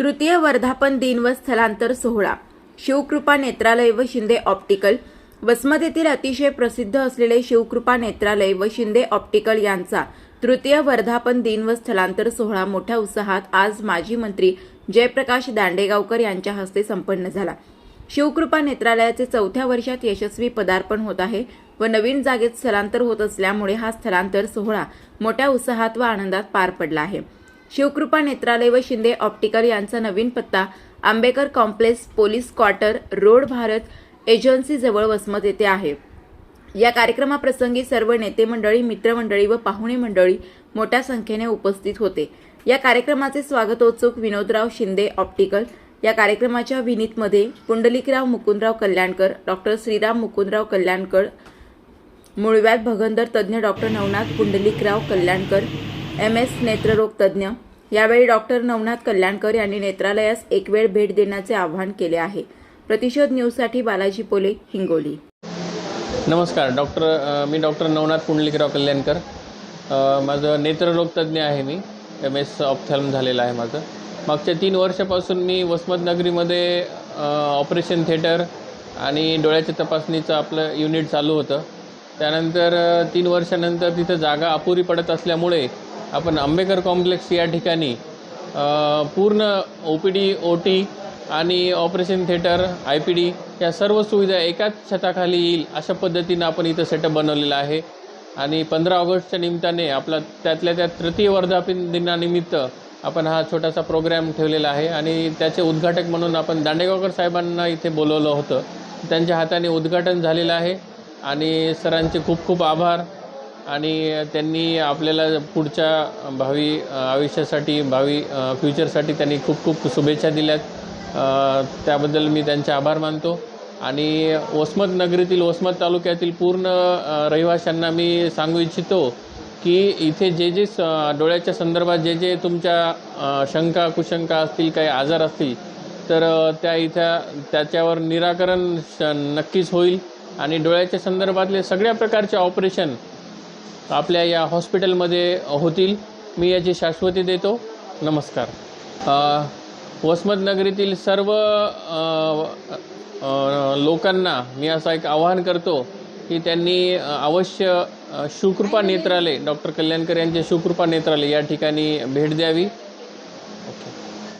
तृतीय वर्धापन दिन व स्थलांतर सोहळा. शिवकृपा नेत्रालय व शिंदे ऑप्टिकल. वसमत येथील अतिशय प्रसिद्ध असलेले शिवकृपा नेत्रालय व शिंदे ऑप्टिकल यांचा तृतीय वर्धापन दिन व स्थलांतर सोहळा मोठ्या उत्साहात आज माजी मंत्री जयप्रकाश दांडेगावकर यांच्या हस्ते संपन्न झाला. शिवकृपा नेत्रालयाचे चौथ्या वर्षात यशस्वी पदार्पण होत आहे व नवीन जागेत स्थलांतर होत असल्यामुळे हा स्थलांतर सोहळा मोठ्या उत्साहात व आनंदात पार पडला आहे. शिवकृपा नेत्रालय व शिंदे ऑप्टिकल यांचा नवीन पत्ता Ambekar complex police quarter road Bharat एजन्सीजवळ Vasmat येथे आहे. या कार्यक्रमाप्रसंगी सर्व नेते मंडळी मित्रमंडळी व पाहुणे मंडळी मोठ्या संख्येने उपस्थित होते. या कार्यक्रमाचे स्वागतोत्सुक विनोदराव शिंदे ऑप्टिकल या कार्यक्रमाच्या विनीतमध्ये पुंडलिकराव मुकुंदराव कल्याणकर डॉक्टर श्रीराम मुकुंदराव कल्याणकर मुळव्यात भगंदर तज्ज्ञ doctor Navnath Pundlikrao Kalyankar M S नेत्ररोग तज्ज्ञ यावेळी डॉक्टर नवनाथ कल्याणकर यांनी नेत्रालयास एक वेळ भेट देण्याचे आवाहन केले आहे. प्रतिशोध न्यूजसाठी बालाजी पोले हिंगोली. नमस्कार. डॉक्टर मी डॉक्टर नवनाथ पुंडलिकराव कल्याणकर. माझं नेत्ररोग तज्ज्ञ आहे मी. एम एस ऑप्थॅल्म झालेलं आहे माझं. मागच्या तीन वर्षापासून मी वसमतनगरीमध्ये ऑपरेशन थिएटर आणि डोळ्याच्या तपासणीचं आपलं युनिट चालू होतं. त्यानंतर तीन वर्षानंतर तिथं जागा अपुरी पडत असल्यामुळे आपण आंबेकर कॉम्प्लेक्स या ठिकाणी पूर्ण O P D O T आणि operation theatre I P D या सर्व सुविधा एकाच छताखाली येईल अशा पद्धतीनं आपण इथं सेटअप बनवलेला आहे. आणि पंधरा ऑगस्टच्या निमित्ताने आपला त्यातल्या त्यात तृतीय वर्धापन दिनानिमित्त आपण हा छोटासा प्रोग्राम ठेवलेला आहे. आणि त्याचे उद्घाटक म्हणून आपण दांडेगावकर साहेबांना इथे बोलवलं होतं. त्यांच्या हाताने उद्घाटन झालेलं आहे. आणि सरांचे खूप खूप आभार. आणि त्यांनी आपल्याला पुढच्या भावी आयुष्यासाठी भावी फ्युचरसाठी त्यांनी खूप खूप शुभेच्छा दिल्यात. त्याबद्दल मी त्यांचे आभार मानतो. आणि वसमत नगरीतील वसमत तालुक्यातील पूर्ण रहिवाशांना मी सांगू इच्छितो की इथे जे जे स डोळ्याच्या संदर्भात जे जे तुमच्या शंका कुशंका असतील काही आजार असतील तर त्या इथं त्याच्यावर निराकरण श नक्कीच होईल. आणि डोळ्याच्या संदर्भातले सगळ्या प्रकारचे ऑपरेशन आपल्या या हॉस्पिटलमध्ये होतील. मी याची शाश्वती देतो. नमस्कार. वसमतनगरीतील सर्व लोकांना मी असं एक आवाहन करतो की त्यांनी अवश्य शुकृपा नेत्रालय डॉक्टर कल्याणकर यांचे शुकृपा नेत्रालय या ठिकाणी भेट द्यावी.